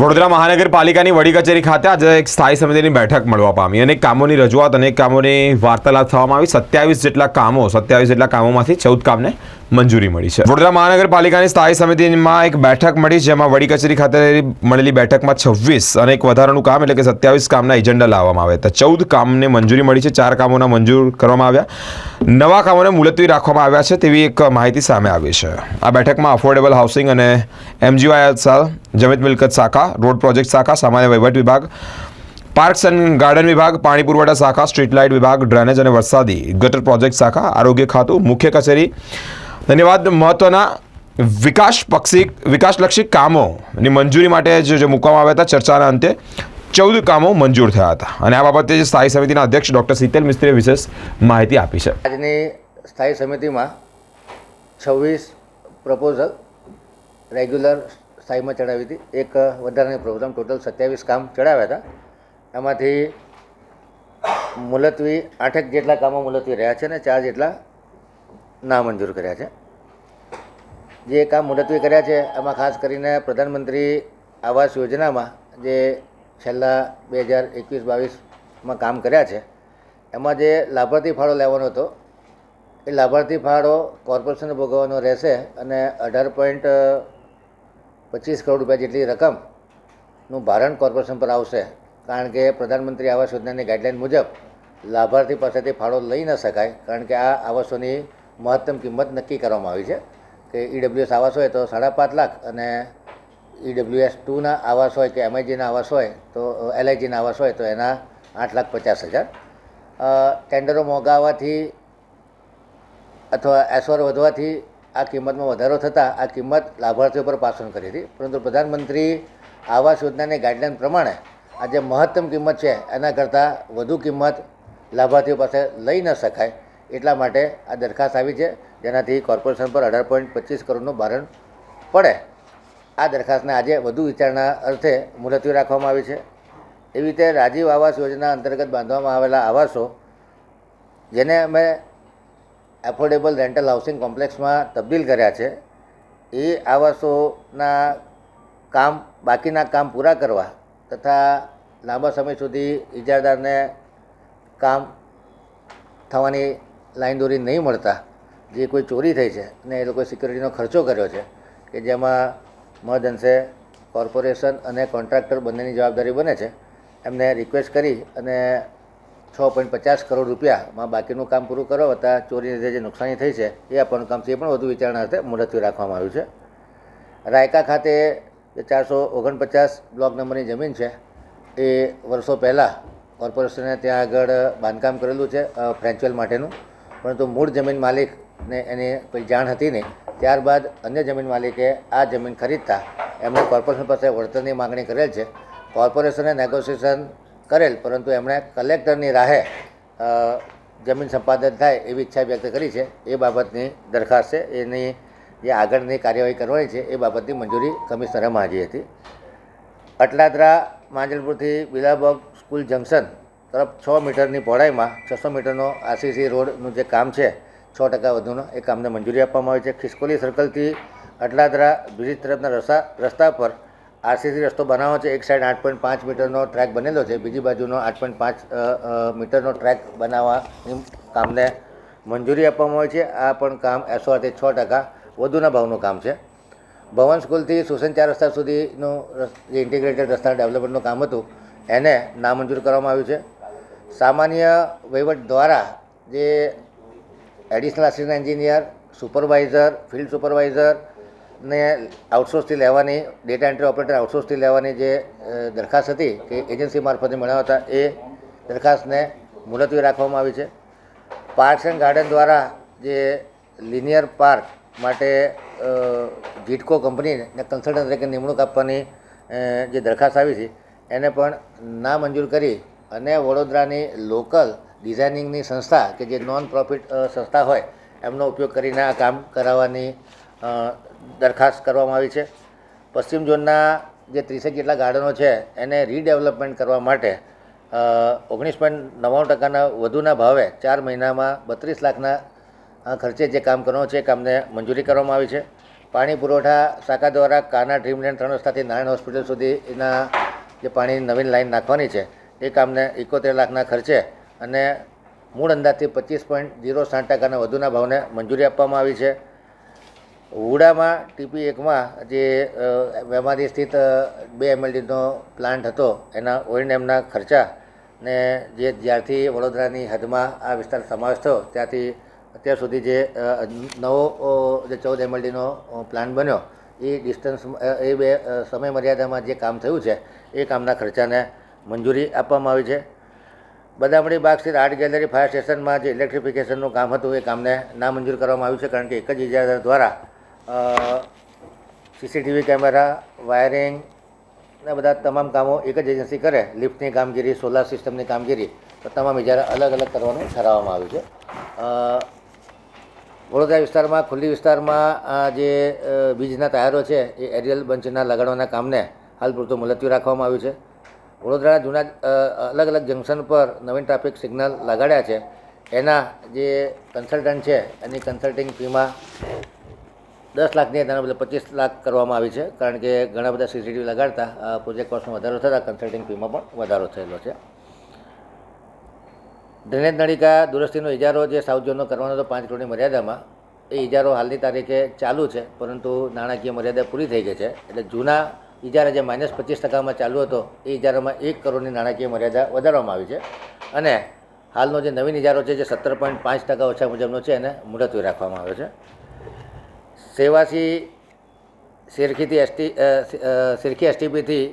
વડોદરા મહાનગરપાલિકાની વડી કચેરી ખાતે આજે એક સ્થાયી સમિતિની બેઠક મળવા પામી અનેક કામોની રજૂઆત અનેક કામોની વાર્તાલાપ થવામાં આવી. સત્યાવીસ જેટલા કામો, સત્યાવીસ જેટલા કામોમાંથી ચૌદ કામને મંજૂરી મળી છે. વડોદરા મહાનગરપાલિકાની સ્થાયી સમિતિમાં એક બેઠક મળી, જેમાં વડી કચેરી ખાતે મળેલી બેઠકમાં છવ્વીસ અને એક વધારાનું કામ એટલે કે સત્યાવીસ કામના એજન્ડા લાવવામાં આવ્યા હતા. ચૌદ કામને મંજૂરી મળી છે, ચાર કામોના મંજૂર કરવામાં આવ્યા. નવા કામોને મુલતવી રાખવામાં આવ્યા છે તેવી એક માહિતી સામે આવી છે. આ બેઠકમાં અફોર્ડેબલ હાઉસિંગ અને એમજીવાયએસએલ જમીત મિલકત શાખા રોડ પ્રોજેક્ટ શાખા સામાન્ય વહીવટ વિભાગ પાર્ક્સ એન્ડ ગાર્ડન વિભાગ પાણી પુરવઠા શાખા સ્ટ્રીટ લાઇટ વિભાગ ડ્રેનેજ અને વરસાદી ગટર પ્રોજેક્ટ શાખા આરોગ્ય ખાતું મુખ્ય કચેરી ધન્યવાદ મહત્વના વિકાસ પક્ષી વિકાસલક્ષી કામોની મંજૂરી માટે જે મૂકવામાં આવ્યા હતા ચર્ચાના અંતે ચૌદ કામો મંજૂર થયા હતા અને આ બાબતે જે સ્થાયી સમિતિના અધ્યક્ષ ડૉક્ટર શીતલ મિસ્ત્રીએ વિશેષ માહિતી આપી છે આજની સ્થાયી સમિતિમાં છવ્વીસ પ્રપોઝલ રેગ્યુલર સ્થાયીમાં ચડાવી હતી. એક વધારાની પ્રોગ્રામ ટોટલ સત્યાવીસ કામ ચડાવ્યા હતા. એમાંથી મુલતવી આઠેક જેટલા કામો મુલતવી રહ્યા છે અને ચાર જેટલા નામંજૂર કર્યા છે. જે કામ મુલતવી કર્યા છે, એમાં ખાસ કરીને પ્રધાનમંત્રી આવાસ યોજનામાં જે છેલ્લા બે હજાર એકવીસ બાવીસમાં કામ કર્યા છે, એમાં જે લાભાર્થી ફાળો લેવાનો હતો, એ લાભાર્થી ફાળો કોર્પોરેશને ભોગવવાનો રહેશે અને અઢાર પોઈન્ટ પચીસ કરોડ રૂપિયા જેટલી રકમનું ભારણ કોર્પોરેશન પર આવશે. કારણ કે પ્રધાનમંત્રી આવાસ યોજનાની ગાઈડલાઇન મુજબ લાભાર્થી પાસેથી ફાળો લઈ ન શકાય. કારણ કે આ આવાસોની મહત્તમ કિંમત નક્કી કરવામાં આવી છે કે ઈડબ્લ્યુએસ આવાસ હોય તો સાડા પાંચ લાખ અને ઈડબ્લ્યુએસ ટુના આવાસ હોય કે એમઆઈજીના આવાસ હોય તો એલઆઈજીના આવાસ હોય તો એના આઠ લાખ પચાસ હજાર. ટેન્ડરો મોંઘા આવવાથી અથવા એસઓર વધવાથી આ કિંમતમાં વધારો થતાં આ કિંમત લાભાર્થીઓ પર પાછળ કરી હતી. પરંતુ પ્રધાનમંત્રી આવાસ યોજનાની ગાઈડલાઇન પ્રમાણે આ જે મહત્તમ કિંમત છે, એના કરતાં વધુ કિંમત લાભાર્થીઓ પાસે લઈ ન શકાય એટલા માટે આ દરખાસ્ત આવી છે, જેનાથી કોર્પોરેશન પર અઢાર પોઈન્ટ પચીસ કરોડનું ભારણ પડે. આ દરખાસ્તને આજે વધુ વિચારણા અર્થે મુલતવી રાખવામાં આવી છે. એવી રીતે રાજીવ આવાસ યોજના અંતર્ગત બાંધવામાં આવેલા આવાસો, જેને અમે એફોર્ડેબલ રેન્ટલ હાઉસિંગ કોમ્પ્લેક્સમાં તબદીલ કર્યા છે. એ આવાસોના કામ, બાકીના કામ પૂરા કરવા તથા લાંબા સમય સુધી ઇજારદારને કામ થવાની લાઈન દોરી નહીં મળતા, જે કોઈ ચોરી થઈ છે અને એ લોકોએ સિક્યુરિટીનો ખર્ચો કર્યો છે કે જેમાં મહદઅંશે કોર્પોરેશન અને કોન્ટ્રાક્ટર બંનેની જવાબદારી બને છે. એમને રિક્વેસ્ટ કરી અને છ પોઈન્ટ પચાસ કરોડ રૂપિયામાં બાકીનું કામ પૂરું કરો હતા ચોરીને જે નુકસાની થઈ છે, એ આપવાનું કામ છે એ પણ વધુ વિચારણા અર્થે મુલતવી રાખવામાં આવ્યું છે. રાયકા ખાતે જે ચારસો ઓગણપચાસ બ્લોક નંબરની જમીન છે, એ વર્ષો પહેલાં કોર્પોરેશને ત્યાં આગળ બાંધકામ કરેલું છે ફ્રેન્ચવેલ માટેનું. પરંતુ મૂળ જમીન માલિકને એની કોઈ જાણ હતી નહીં. ત્યારબાદ અન્ય જમીન માલિકે આ જમીન ખરીદતા એમણે કોર્પોરેશન પાસે વળતરની માગણી કરેલ છે. કોર્પોરેશને નેગોશિએશન કરેલ, પરંતુ એમણે કલેક્ટરની રાહે જમીન સંપાદન થાય એવી ઈચ્છા વ્યક્ત કરી છે. એ બાબતની દરખાસ્ત છે. એની જે આગળની કાર્યવાહી કરવાની છે એ બાબતની મંજૂરી કમિશનરે માંગી હતી. અટલાદરા, માંજલપુરથી બિલાબગ સ્કૂલ જંકશન તરફ છ મીટરની પહોળાઈમાં છસો મીટરનો આરસીસી રોડનું જે કામ છે, છ ટકા વધુનો, એ કામને મંજૂરી આપવામાં આવી છે. ખિસકોલી સર્કલથી અટલાદરા બ્રિજ તરફના રસ્તા રસ્તા પર આરસીસી રસ્તો બનાવવાનો છે. એક સાઈડ આઠ પોઈન્ટ પાંચ મીટરનો ટ્રેક બનેલો છે. બીજી બાજુનો આઠ પોઈન્ટ પાંચ મીટરનો ટ્રેક બનાવવાની કામને મંજૂરી આપવામાં આવી છે. આ પણ કામ એસોઆરથી છ ટકા વધુના ભાવનું કામ છે. ભવન સ્કૂલથી સુસન ચાર રસ્તા સુધીનું જે ઇન્ટિગ્રેટેડ રસ્તા ડેવલપમેન્ટનું કામ હતું, એને નામંજૂર કરવામાં આવ્યું છે. સામાન્ય વહીવટ દ્વારા જે additional assistant engineer supervisor field supervisor ને આઉટસોર્સથી લેવાની ડેટા એન્ટ્રી ઓપરેટર આઉટસોર્સથી લેવાની જે દરખાસ્ત હતી કે એજન્સી મારફતે મળ્યા હતા, એ દરખાસ્તને મુલતવી રાખવામાં આવી છે. પાર્ક્સ એન્ડ ગાર્ડન દ્વારા જે લિનિયર પાર્ક માટે જીટકો કંપનીને કન્સલ્ટન્ટ તરીકે નિમણૂક આપવાની જે દરખાસ્ત આવી છે, એને પણ નામંજૂર કરી અને વડોદરાની લોકલ ડિઝાઇનિંગની સંસ્થા કે જે નોન પ્રોફિટ સંસ્થા હોય, એમનો ઉપયોગ કરીને આ કામ કરાવવાની દરખાસ્ત કરવામાં આવી છે. પશ્ચિમ ઝોનના જે ત્રીસેક જેટલા ગાર્ડનો છે, એને રીડેવલપમેન્ટ કરવા માટે ઓગણીસ પોઈન્ટ નવ્વાણું ટકાના વધુના ભાવે ચાર મહિનામાં બત્રીસ લાખના ખર્ચે જે કામ કરવાનું છે એ કામને મંજૂરી કરવામાં આવી છે. પાણી પુરવઠા શાખા દ્વારા કાના ડ્રીમલેન્ડ ત્રણ રસ્તાથી નારાયણ હોસ્પિટલ સુધી એના જે પાણીની નવીન લાઈન નાખવાની છે, એ કામને એકોતેર લાખના ખર્ચે અને મૂળ અંદાજથી પચીસ પોઈન્ટ ઝીરો સાત ટકાના વધુના ભાવને મંજૂરી આપવામાં આવી છે. હુડામાં ટીપી એકમાં જે વેમારી સ્થિત બે એમએલડીનો પ્લાન્ટ હતો, એના ઓએનએમના ખર્ચા ને જે જ્યારથી વડોદરાની હદમાં આ વિસ્તાર સમાવેશ થયો, ત્યાંથી અત્યાર સુધી જે નવો જે ચૌદ એમએલડીનો પ્લાન્ટ બન્યો, એ ડિસ્ટન્સ એ બે સમય મર્યાદામાં જે કામ થયું છે, એ કામના ખર્ચાને મંજૂરી આપવામાં આવી છે. બદામડી બાગ સ્થિત આર્ટ ગેલેરી ફાયર સ્ટેશનમાં જે ઇલેક્ટ્રિફિકેશનનું કામ હતું, એ કામને નામંજૂર કરવામાં આવ્યું છે, કારણ કે એક જ ઇજાદાર દ્વારા સીસીટીવી કેમેરા વાયરિંગ ને બધા તમામ કામો એક જ એજન્સી કરે લિફ્ટની કામગીરી સોલાર સિસ્ટમની કામગીરી, તો તમામ ઇજારા અલગ અલગ કરવાનું ઠરાવવામાં આવ્યું છે. વડોદરા વિસ્તારમાં, ખુલ્લી વિસ્તારમાં આ જે બીજના ટાયરો છે, એ એરિયલ બંચના લગાડવાના કામને હાલ પૂરતું મુલતવી રાખવામાં આવ્યું છે. વડોદરાના જૂના અલગ અલગ જંકશન પર નવીન ટ્રાફિક સિગ્નલ લગાડ્યા છે. એના જે કન્સલ્ટન્ટ છે, એની કન્સલ્ટિંગ ફીમાં દસ લાખની તેના બદલે પચીસ લાખ કરવામાં આવી છે, કારણ કે ઘણા બધા સીસીટીવી લગાડતા પ્રોજેક્ટ કોસ્ટમાં વધારો થતાં કન્સલ્ટિંગ ફીમાં પણ વધારો થયેલો છે. ડ્રેનેજ નળિકા દુરસ્તીનો ઇજારો જે સાઉથ ઝોનનો કરવાનો હતો પાંચ કરોડની મર્યાદામાં, એ ઇજારો હાલની તારીખે ચાલુ છે, પરંતુ નાણાકીય મર્યાદા પૂરી થઈ ગઈ છે. એટલે જૂના ઇજારા જે માઇનસ પચીસ ટકામાં ચાલુ હતો, એ ઇજારામાં એક કરોડની નાણાકીય મર્યાદા વધારવામાં આવી છે. અને હાલનો જે નવીન ઇજારો છે, જે સત્તર પોઈન્ટ પાંચ ટકા ઓછા મુજબનો છે, એને મુલતવી રાખવામાં આવ્યો છે. સેવાસી શેરખીથી એસટી શેરખી એસટીપીથી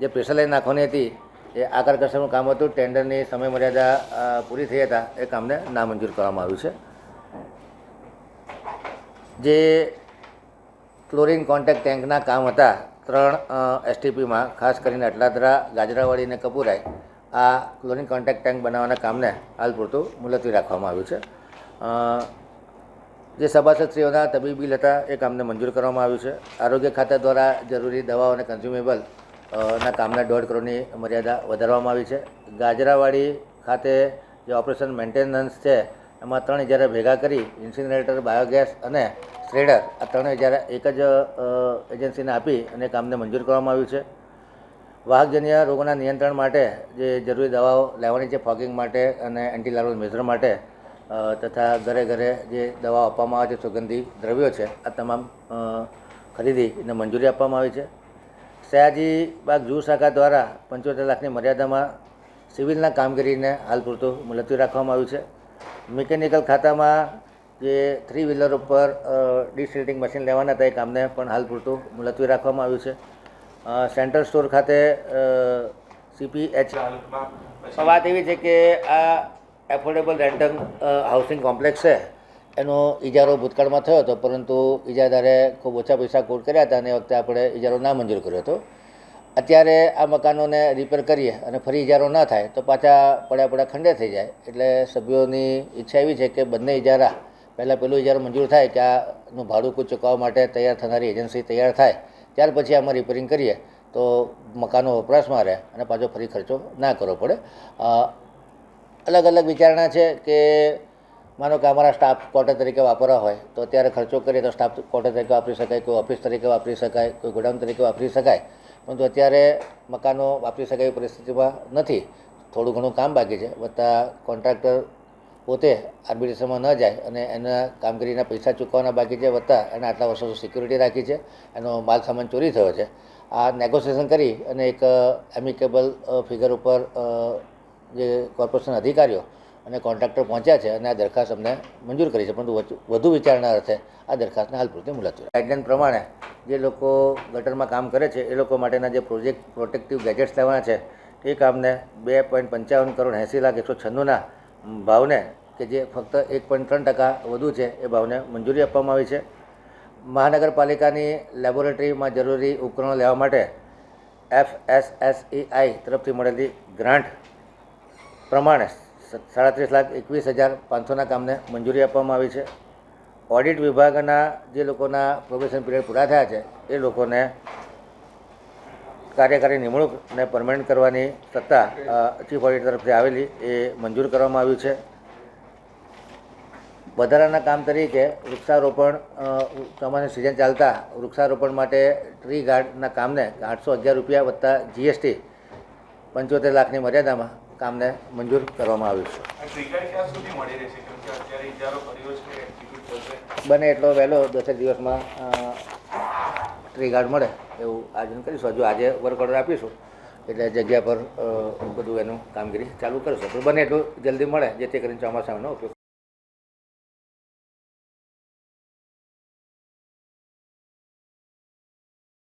જે પ્રેશર લાઈન નાખવાની હતી, એ આકાર કસરનું કામ હતું. ટેન્ડરની સમય મર્યાદા પૂરી થઈ હતા. એ કામને નામંજૂર કરવામાં આવ્યું છે. જે ક્લોરિન કોન્ટેક્ટ ટેન્કના કામ હતા, ત્રણ એસટીપીમાં, ખાસ કરીને અટલાદરા, ગાજરાવાડી અને કપૂરાઈ, આ ક્લોરિન કોન્ટેક્ટ ટેન્ક બનાવવાના કામને હાલ પૂરતું મુલતવી રાખવામાં આવ્યું છે. જે સભાસદશ્રીઓના તબીબી હતા એ કામને મંજૂર કરવામાં આવ્યું છે. આરોગ્ય ખાતા દ્વારા જરૂરી દવાઓ અને કન્ઝ્યુમેબલ ના કામના દોઢ કરોડની મર્યાદા વધારવામાં આવી છે. ગાજરાવાડી ખાતે જે ઓપરેશન મેન્ટેનન્સ છે, એમાં ત્રણ હજાર ભેગા કરી ઇન્સિનરેટર, બાયોગેસ અને શ્રેડર આ ત્રણ હજાર એક જ એજન્સીને આપી અને કામને મંજૂર કરવામાં આવ્યું છે. વાહકજન્ય રોગોના નિયંત્રણ માટે જે જરૂરી દવાઓ લેવાની છે, ફોગિંગ માટે અને એન્ટીલાર્વલ મેઝર માટે તથા ઘરે ઘરે જે દવા આપવામાં આવે છે સુગંધી દ્રવ્યો છે આ તમામ ખરીદી એને મંજૂરી આપવામાં આવી છે. સયાજી બાગ જૂ શાખા દ્વારા પંચોતેર લાખની મર્યાદામાં સિવિલના કામગીરીને હાલ પૂરતું મુલતવી રાખવામાં આવ્યું છે. મિકેનિકલ ખાતામાં જે થ્રી વ્હીલર ઉપર ડિસિલ્ટિંગ મશીન લેવાના હતા એ કામને પણ હાલ પૂરતું મુલતવી રાખવામાં આવ્યું છે. સેન્ટ્રલ સ્ટોર ખાતે સીપીએચ વાત એવી છે કે આ એફોર્ડેબલ રેન્ટલ હાઉસિંગ કોમ્પ્લેક્સ છે. એનો ઇજારો ભૂતકાળમાં થયો હતો, પરંતુ ઇજાદારે ખૂબ ઓછા પૈસા કોટ કર્યા હતા અને એ વખતે આપણે ઇજારો ના મંજૂર કર્યો હતો. અત્યારે આ મકાનોને રિપેર કરીએ અને ફરી ઇજારો ના થાય તો પાછા પડ્યા પડ્યા ખંડે થઈ જાય. એટલે સભ્યોની ઈચ્છા એવી છે કે બંને ઇજારા પહેલાં પેલું ઇજારો મંજૂર થાય કે આનું ભાડું કોઈ ચૂકવવા માટે તૈયાર થનારી એજન્સી તૈયાર થાય, ત્યાર પછી આમાં રિપેરિંગ કરીએ તો મકાનો વપરાશમાં રહે અને પાછો ફરી ખર્ચો ના કરવો પડે. અલગ અલગ વિચારણા છે કે માનો કે અમારા સ્ટાફ ક્વાર્ટર તરીકે વાપરવા હોય, તો અત્યારે ખર્ચો કરીએ તો સ્ટાફ ક્વાર્ટર તરીકે વાપરી શકાય, કોઈ ઓફિસ તરીકે વાપરી શકાય, કોઈ ગોડાઉન તરીકે વાપરી શકાય. પરંતુ અત્યારે મકાનો વાપરી શકાય એવી પરિસ્થિતિમાં નથી. થોડું ઘણું કામ બાકી છે. વત્તા કોન્ટ્રાક્ટર પોતે આર્બિટ્રેશનમાં ન જાય અને એના કામગીરીના પૈસા ચૂકવવાના બાકી છે, વત્તા એને આટલા વર્ષો સિક્યુરિટી રાખી છે, એનો માલ સામાન ચોરી થયો છે. આ નેગોશિએશન કરી અને એક એમિકેબલ ફિગર ઉપર જે કોર્પોરેશન અધિકારીઓ અને કોન્ટ્રાક્ટર પહોંચ્યા છે અને આ દરખાસ્ત અમને મંજૂર કરી છે. પરંતુ વધુ- વિચારણા અર્થે આ દરખાસ્તને હાલ પૂરતી મુલતવી ગાઈડલાઇન પ્રમાણે જે લોકો ગટરમાં કામ કરે છે, એ લોકો માટેના જે પ્રોજેક્ટ પ્રોટેક્ટિવ ગેજેટ્સ લેવાના છે, એ કામને બે પોઈન્ટ પંચાવન કરોડ એંસી લાખ એકસો છન્નુંના ભાવને કે જે ફક્ત એક પોઈન્ટ ત્રણ ટકા વધુ છે, એ ભાવને મંજૂરી આપવામાં આવી છે. મહાનગરપાલિકાની લેબોરેટરીમાં જરૂરી ઉપકરણો લેવા માટે એફ એસ એસ આઈ તરફથી મળેલી ગ્રાન્ટ પ્રમાણે સાડત્રીસ લાખ એકવીસ હજાર પાંચસોના કામને મંજૂરી આપવામાં આવી છે. ઓડિટ વિભાગના જે લોકોના પ્રોબેશન પીરિયડ પૂરા થયા છે, એ લોકોને કાર્યકારી નિમણૂકને પરમેનન્ટ કરવાની સત્તા ચીફ ઓડિટ તરફથી આવેલી, એ મંજૂર કરવામાં આવ્યું છે. વધારાના કામ તરીકે વૃક્ષારોપણ સામાન્ય સિઝન ચાલતા વૃક્ષારોપણ માટે ટ્રી ગાર્ડના કામને આઠસો અગિયાર રૂપિયા વત્તા જીએસટી પંચોતેર લાખની મર્યાદામાં કામને મંજૂર કરવામાં આવ્યું છે. બને એટલો વહેલો દસેક દિવસમાં ટ્રી ગાર્ડ મળે એવું આયોજન કરીશું. હજુ આજે વર્ક ઓર્ડર આપીશું. એટલે જગ્યા પર બધું એનું કામગીરી ચાલુ કરીશું. પણ બને એટલું જલ્દી મળે જેથી કરીને ચોમાસાનો ઉપયોગ